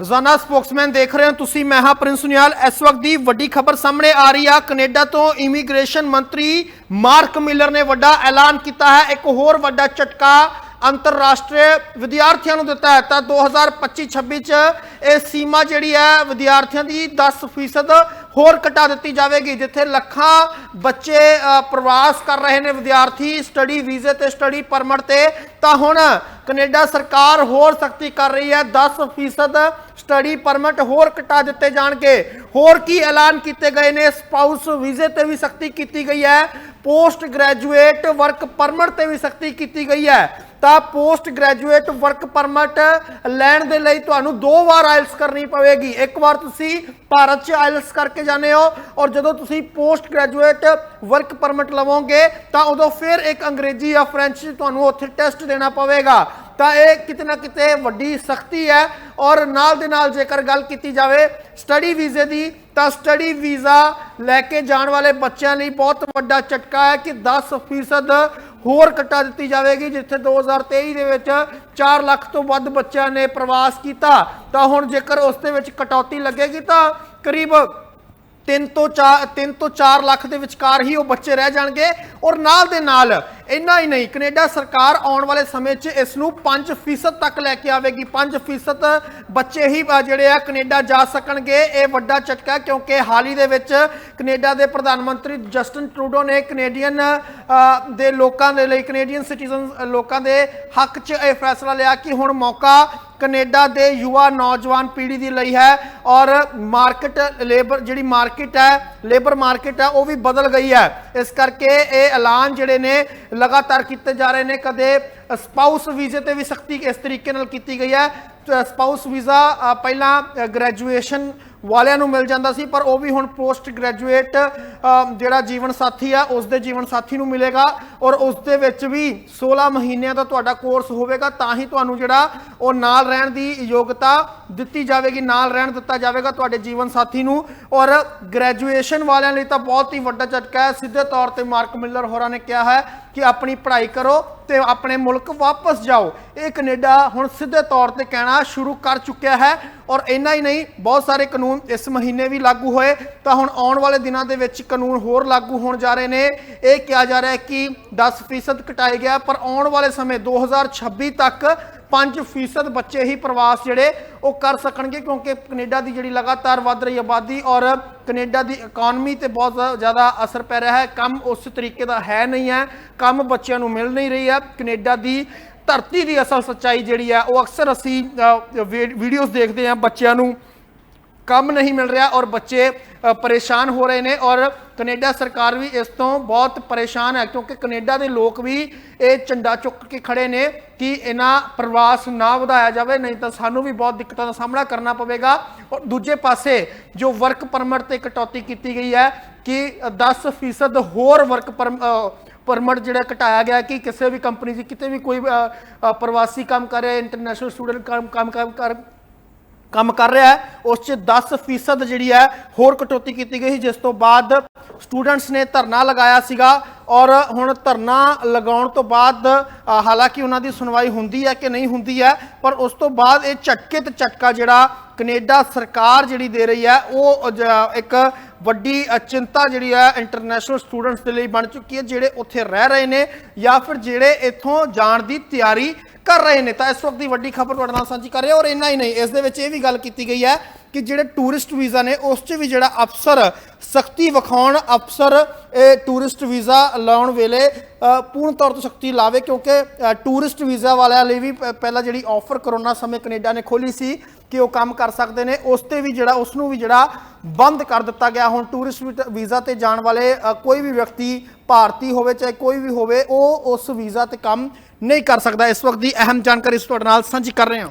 ਰੋਜ਼ਾਨਾ ਸਪੋਕਸਮੈਨ ਦੇਖ ਰਹੇ ਹੋ ਤੁਸੀਂ ਮੈਂ ਹਾਂ ਪ੍ਰਿੰਸ ਸੁਨਿਆਲ। ਇਸ ਵਕਤ ਦੀ ਵੱਡੀ ਖਬਰ ਸਾਹਮਣੇ ਆ ਰਹੀ ਆ। ਕੈਨੇਡਾ ਤੋਂ ਇਮੀਗ੍ਰੇਸ਼ਨ ਮੰਤਰੀ ਮਾਰਕ ਮਿਲਰ ਨੇ ਵੱਡਾ ਐਲਾਨ ਕੀਤਾ ਹੈ। ਇੱਕ ਹੋਰ ਵੱਡਾ ਝਟਕਾ ਅੰਤਰਰਾਸ਼ਟਰੀ ਵਿਦਿਆਰਥੀਆਂ ਨੂੰ ਦਿੱਤਾ ਹੈ। ਤਾਂ 2025-26 ਚ ਇਹ ਸੀਮਾ ਜਿਹੜੀ ਹੈ ਵਿਦਿਆਰਥੀਆਂ ਦੀ 10% ਹੋਰ ਘਟਾ ਦਿੱਤੀ ਜਾਵੇਗੀ, ਜਿੱਥੇ ਲੱਖਾਂ ਬੱਚੇ ਪ੍ਰਵਾਸ ਕਰ ਰਹੇ ਨੇ ਵਿਦਿਆਰਥੀ ਸਟੱਡੀ ਵੀਜ਼ੇ ਤੇ ਸਟੱਡੀ ਪਰਮਿਟ ਤੇ। ਤਾਂ ਹੁਣ ਕੈਨੇਡਾ ਸਰਕਾਰ ਹੋਰ ਸਖਤੀ ਕਰ ਰਹੀ ਹੈ। 10% ਸਟੱਡੀ ਪਰਮਿਟ ਹੋਰ ਘਟਾ ਦਿੱਤੇ ਜਾਣਗੇ। ਹੋਰ ਕੀ ਐਲਾਨ ਕੀਤੇ ਗਏ ਨੇ? ਸਪਾਊਸ ਵੀਜ਼ੇ ਤੇ ਵੀ ਸਖਤੀ ਕੀਤੀ ਗਈ ਹੈ। ਪੋਸਟ ਗ੍ਰੈਜੂਏਟ ਵਰਕ ਪਰਮਿਟ ਤੇ ਵੀ ਸਖਤੀ ਕੀਤੀ ਗਈ ਹੈ। ਤਾਂ ਪੋਸਟ ਗ੍ਰੈਜੂਏਟ ਵਰਕ ਪਰਮਿਟ ਲੈਣ ਦੇ ਲਈ ਤੁਹਾਨੂੰ ਦੋ ਵਾਰ ਆਇਲਸ ਕਰਨੀ ਪਵੇਗੀ। ਇੱਕ ਵਾਰ ਤੁਸੀਂ ਭਾਰਤ 'ਚ ਆਇਲਸ ਕਰਕੇ ਜਾਂਦੇ ਹੋ ਔਰ ਜਦੋਂ ਤੁਸੀਂ ਪੋਸਟ ਗ੍ਰੈਜੂਏਟ ਵਰਕ ਪਰਮਿਟ ਲਵੋਗੇ ਤਾਂ ਉਦੋਂ ਫਿਰ ਇੱਕ ਅੰਗਰੇਜ਼ੀ ਜਾਂ ਫ੍ਰੈਂਚ 'ਚ ਤੁਹਾਨੂੰ ਉੱਥੇ ਟੈਸਟ ਦੇਣਾ ਪਵੇਗਾ। ਤਾਂ ਇਹ ਕਿਤੇ ਨਾ ਕਿਤੇ ਵੱਡੀ ਸਖਤੀ ਹੈ ਔਰ ਨਾਲ ਦੇ ਨਾਲ ਜੇਕਰ ਗੱਲ ਕੀਤੀ ਜਾਵੇ ਸਟੱਡੀ ਵੀਜ਼ੇ ਦੀ, ਤਾਂ ਸਟੱਡੀ ਵੀਜ਼ਾ ਲੈ ਕੇ ਜਾਣ ਵਾਲੇ ਬੱਚਿਆਂ ਲਈ ਬਹੁਤ ਵੱਡਾ ਝਟਕਾ ਹੈ ਕਿ 10% ਹੋਰ ਘਟਾ ਦਿੱਤੀ ਜਾਵੇਗੀ, ਜਿੱਥੇ 2023 ਦੇ ਵਿੱਚ 4 ਲੱਖ ਤੋਂ ਵੱਧ ਬੱਚਿਆਂ ਨੇ ਪ੍ਰਵਾਸ ਕੀਤਾ। ਤਾਂ ਹੁਣ ਜੇਕਰ ਉਸ ਦੇ ਵਿੱਚ ਕਟੌਤੀ ਲੱਗੇਗੀ, ਤਾਂ ਕਰੀਬ 3 ਤੋਂ 4 3 ਤੋਂ 4 ਲੱਖ ਦੇ ਵਿਚਕਾਰ ਹੀ ਉਹ ਬੱਚੇ ਰਹਿ ਜਾਣਗੇ ਔਰ ਨਾਲ ਦੇ ਨਾਲ ਇੰਨਾ ਹੀ ਨਹੀਂ, ਕੈਨੇਡਾ ਸਰਕਾਰ ਆਉਣ ਵਾਲੇ ਸਮੇਂ 'ਚ ਇਸ ਨੂੰ 5% ਤੱਕ ਲੈ ਕੇ ਆਵੇਗੀ। 5% ਬੱਚੇ ਹੀ ਜਿਹੜੇ ਆ ਕੈਨੇਡਾ ਜਾ ਸਕਣਗੇ। ਇਹ ਵੱਡਾ ਝਟਕਾ ਕਿਉਂਕਿ ਹਾਲ ਹੀ ਦੇ ਵਿੱਚ ਕੈਨੇਡਾ ਦੇ ਪ੍ਰਧਾਨ ਮੰਤਰੀ ਜਸਟਨ ਟਰੂਡੋ ਨੇ ਕੈਨੇਡੀਅਨ ਦੇ ਲੋਕਾਂ ਦੇ ਲਈ, ਕੈਨੇਡੀਅਨ ਸਿਟੀਜ਼ਨ ਲੋਕਾਂ ਦੇ ਹੱਕ 'ਚ ਇਹ ਫੈਸਲਾ ਲਿਆ ਕਿ ਹੁਣ ਮੌਕਾ ਕੈਨੇਡਾ ਦੇ ਯੁਵਾ ਨੌਜਵਾਨ ਪੀੜ੍ਹੀ ਦੀ ਲਈ ਹੈ ਔਰ ਮਾਰਕੀਟ ਲੇਬਰ, ਜਿਹੜੀ ਮਾਰਕੀਟ ਹੈ, ਲੇਬਰ ਮਾਰਕੀਟ ਹੈ, ਉਹ ਵੀ ਬਦਲ ਗਈ ਹੈ। ਇਸ ਕਰਕੇ ਇਹ ਐਲਾਨ ਜਿਹੜੇ ਨੇ, ਲਗਾਤਾਰ ਕੀਤੇ ਜਾ ਰਹੇ ਨੇ। ਕਦੇ ਸਪਾਊਸ ਵੀਜ਼ੇ ਤੇ ਵੀ ਸਖਤੀ ਇਸ ਤਰੀਕੇ ਨਾਲ ਕੀਤੀ ਗਈ ਹੈ। ਸਪਾਊਸ ਵੀਜ਼ਾ ਪਹਿਲਾਂ ਗ੍ਰੈਜੂਏਸ਼ਨ ਵਾਲਿਆਂ ਨੂੰ ਮਿਲ ਜਾਂਦਾ ਸੀ, ਪਰ ਉਹ ਵੀ ਹੁਣ ਪੋਸਟ ਗ੍ਰੈਜੂਏਟ ਜਿਹੜਾ ਜੀਵਨ ਸਾਥੀ ਆ ਉਸ ਦੇ ਜੀਵਨ ਸਾਥੀ ਨੂੰ ਮਿਲੇਗਾ ਔਰ ਉਸ ਦੇ ਵਿੱਚ ਵੀ 16 ਮਹੀਨਿਆਂ ਦਾ ਤੁਹਾਡਾ ਕੋਰਸ ਹੋਵੇਗਾ, ਤਾਂ ਹੀ ਤੁਹਾਨੂੰ ਜਿਹੜਾ ਉਹ ਨਾਲ ਰਹਿਣ ਦੀ ਯੋਗਤਾ ਦਿੱਤੀ ਜਾਵੇਗੀ, ਨਾਲ ਰਹਿਣ ਦਿੱਤਾ ਜਾਵੇਗਾ ਤੁਹਾਡੇ ਜੀਵਨ ਸਾਥੀ ਨੂੰ ਔਰ ਗ੍ਰੈਜੂਏਸ਼ਨ ਵਾਲਿਆਂ ਲਈ ਤਾਂ ਬਹੁਤ ਹੀ ਵੱਡਾ ਝਟਕਾ ਹੈ। ਸਿੱਧੇ ਤੌਰ ਤੇ ਮਾਰਕ ਮਿਲਰ ਹੋਰਾਂ ਨੇ ਕਿਹਾ ਹੈ ਕਿ ਆਪਣੀ ਪੜ੍ਹਾਈ ਕਰੋ ਤੇ ਆਪਣੇ ਮੁਲਕ ਵਾਪਸ ਜਾਓ। ਇਹ ਕੈਨੇਡਾ ਹੁਣ ਸਿੱਧੇ ਤੌਰ ਤੇ ਕਹਿਣਾ ਸ਼ੁਰੂ ਕਰ ਚੁੱਕਿਆ ਹੈ ਔਰ ਇੰਨਾ ਹੀ ਨਹੀਂ, ਬਹੁਤ ਸਾਰੇ ਕਾਨੂੰਨ ਇਸ ਮਹੀਨੇ ਵੀ ਲਾਗੂ ਹੋਏ। ਤਾਂ ਹੁਣ ਆਉਣ ਵਾਲੇ ਦਿਨਾਂ ਦੇ ਵਿੱਚ ਕਾਨੂੰਨ ਹੋਰ ਲਾਗੂ ਹੋਣ ਜਾ ਰਹੇ ਨੇ। ਇਹ ਕਿਹਾ ਜਾ ਰਿਹਾ ਹੈ ਕਿ 10% ਘਟਾਏ ਗਿਆ, ਪਰ ਆਉਣ ਵਾਲੇ ਸਮੇਂ 2026 ਤੱਕ 5% ਬੱਚੇ ਹੀ ਪ੍ਰਵਾਸ ਜਿਹੜੇ ਉਹ ਕਰ ਸਕਣਗੇ, ਕਿਉਂਕਿ ਕੈਨੇਡਾ ਦੀ ਜਿਹੜੀ ਲਗਾਤਾਰ ਵੱਧ ਰਹੀ ਆਬਾਦੀ ਔਰ ਕੈਨੇਡਾ ਦੀ ਇਕਨੋਮੀ ਤੇ ਬਹੁਤ ਜ਼ਿਆਦਾ ਅਸਰ ਪੈ ਰਿਹਾ ਹੈ। ਕੰਮ ਉਸ ਤਰੀਕੇ ਦਾ ਹੈ ਨਹੀਂ ਹੈ। ਕੰਮ ਬੱਚਿਆਂ ਨੂੰ ਮਿਲ ਨਹੀਂ ਰਹੀ ਹੈ। ਕੈਨੇਡਾ ਦੀ ਧਰਤੀ ਦੀ ਅਸਲ ਸੱਚਾਈ ਜਿਹੜੀ ਹੈ, ਉਹ ਅਕਸਰ ਅਸੀਂ ਵੀ- ਵੀਡੀਓਜ਼ ਦੇਖਦੇ ਹਾਂ ਬੱਚਿਆਂ ਨੂੰ। ਕੰਮ ਨਹੀਂ ਮਿਲ ਰਿਹਾ ਔਰ ਬੱਚੇ ਪਰੇਸ਼ਾਨ ਹੋ ਰਹੇ ਨੇ ਔਰ ਕੈਨੇਡਾ ਸਰਕਾਰ ਵੀ ਇਸ ਤੋਂ ਬਹੁਤ ਪਰੇਸ਼ਾਨ ਹੈ ਕਿਉਂਕਿ ਕੈਨੇਡਾ ਦੇ ਲੋਕ ਵੀ ਇਹ ਝੰਡਾ ਚੁੱਕ ਕੇ ਖੜੇ ਨੇ ਕਿ ਇਹਨਾਂ ਪ੍ਰਵਾਸ ਨਾ ਵਧਾਇਆ ਜਾਵੇ, ਨਹੀਂ ਤਾਂ ਸਾਨੂੰ ਵੀ ਬਹੁਤ ਦਿੱਕਤਾਂ ਦਾ ਸਾਹਮਣਾ ਕਰਨਾ ਪਵੇਗਾ। ਔਰ ਦੂਜੇ ਪਾਸੇ ਜੋ ਵਰਕ ਪਰਮਿਟ ਤੇ ਕਟੌਤੀ ਕੀਤੀ ਗਈ ਹੈ ਕਿ 10% ਹੋਰ ਵਰਕ ਪਰਮਿਟ ਜਿਹੜਾ ਘਟਾਇਆ ਗਿਆ ਕਿ ਕਿਸੇ ਵੀ ਕੰਪਨੀ 'ਚ ਕਿਤੇ ਵੀ ਕੋਈ ਪ੍ਰਵਾਸੀ ਕੰਮ ਕਰ ਰਿਹਾ ਇੰਟਰਨੈਸ਼ਨਲ ਸਟੂਡੈਂਟ ਕੰਮ ਕੰਮ ਕੰਮ ਕਰ ਕੰਮ ਕਰ ਰਿਹਾ ਹੈ ਉਸ 'ਚ 10% ਜਿਹੜੀ ਹੈ ਹੋਰ ਕਟੌਤੀ ਕੀਤੀ ਗਈ ਸੀ, ਜਿਸ ਤੋਂ ਬਾਅਦ ਸਟੂਡੈਂਟਸ ਨੇ ਧਰਨਾ ਲਗਾਇਆ ਸੀਗਾ ਔਰ ਹੁਣ ਧਰਨਾ ਲਗਾਉਣ ਤੋਂ ਬਾਅਦ ਹਾਲਾਂਕਿ ਉਹਨਾਂ ਦੀ ਸੁਣਵਾਈ ਹੁੰਦੀ ਹੈ ਕਿ ਨਹੀਂ ਹੁੰਦੀ ਹੈ ਪਰ ਉਸ ਤੋਂ ਬਾਅਦ ਇਹ ਝਟਕੇ ਤੇ ਝਟਕਾ ਜਿਹੜਾ ਕੈਨੇਡਾ ਸਰਕਾਰ ਜਿਹੜੀ ਦੇ ਰਹੀ ਹੈ ਉਹ ਜ- ਇੱਕ ਵੱਡੀ ਚਿੰਤਾ ਜਿਹੜੀ ਹੈ ਇੰਟਰਨੈਸ਼ਨਲ ਸਟੂਡੈਂਟਸ ਦੇ ਲਈ ਬਣ ਚੁੱਕੀ ਹੈ ਜਿਹੜੇ ਉੱਥੇ ਰਹਿ ਰਹੇ ਨੇ ਜਾਂ ਫਿਰ ਜਿਹੜੇ ਇੱਥੋਂ ਜਾਣ ਦੀ ਤਿਆਰੀ ਕਰ ਰਹੇ ਨੇ ਤਾਂ ਇਸ ਵਕਤ ਦੀ ਵੱਡੀ ਖਬਰ ਤੁਹਾਡੇ ਨਾਲ ਸਾਂਝੀ ਕਰ ਰਹੇ ਔਰ ਇੰਨਾ ਹੀ ਨਹੀਂ, ਇਸ ਦੇ ਵਿੱਚ ਇਹ ਵੀ ਗੱਲ ਕੀਤੀ ਗਈ ਹੈ ਕਿ ਜਿਹੜੇ ਟੂਰਿਸਟ ਵੀਜ਼ਾ ਨੇ, ਉਸ 'ਚ ਵੀ ਜਿਹੜਾ ਅਫਸਰ ਸਖਤੀ ਵਿਖਾਉਣ ਅਫਸਰ, ਇਹ ਟੂਰਿਸਟ ਵੀਜ਼ਾ ਲਾਉਣ ਵੇਲੇ ਪੂਰਨ ਤੌਰ ਤੇ ਸਖਤੀ ਲਾਵੇ ਕਿਉਂਕਿ ਟੂਰਿਸਟ ਵੀਜ਼ਾ ਵਾਲਿਆਂ ਲਈ ਵੀ ਪਹਿਲਾਂ ਜਿਹੜੀ ਆਫਰ ਕਰੋਨਾ ਸਮੇਂ ਕੈਨੇਡਾ ਨੇ ਖੋਲੀ ਸੀ ਕਿ ਉਹ ਕੰਮ ਕਰ ਸਕਦੇ ਨੇ, ਉਸ ਤੇ ਵੀ ਜਿਹੜਾ, ਉਸ ਨੂੰ ਵੀ ਜਿਹੜਾ ਬੰਦ ਕਰ ਦਿੱਤਾ ਗਿਆ। ਹੁਣ ਟੂਰਿਸਟ ਵੀਜ਼ਾ ਤੇ ਜਾਣ ਵਾਲੇ ਕੋਈ ਵੀ ਵਿਅਕਤੀ ਭਾਰਤੀ ਹੋਵੇ, ਚਾਹੇ ਕੋਈ ਵੀ ਹੋਵੇ, ਉਹ ਉਸ ਵੀਜ਼ਾ ਤੇ ਕੰਮ ਨਹੀਂ ਕਰ ਸਕਦਾ। ਇਸ ਵਕਤ ਦੀ ਅਹਿਮ ਜਾਣਕਾਰੀ ਇਸ ਤੁਹਾਡੇ ਨਾਲ ਸਾਂਝੀ ਕਰ ਰਹੇ ਹਾਂ।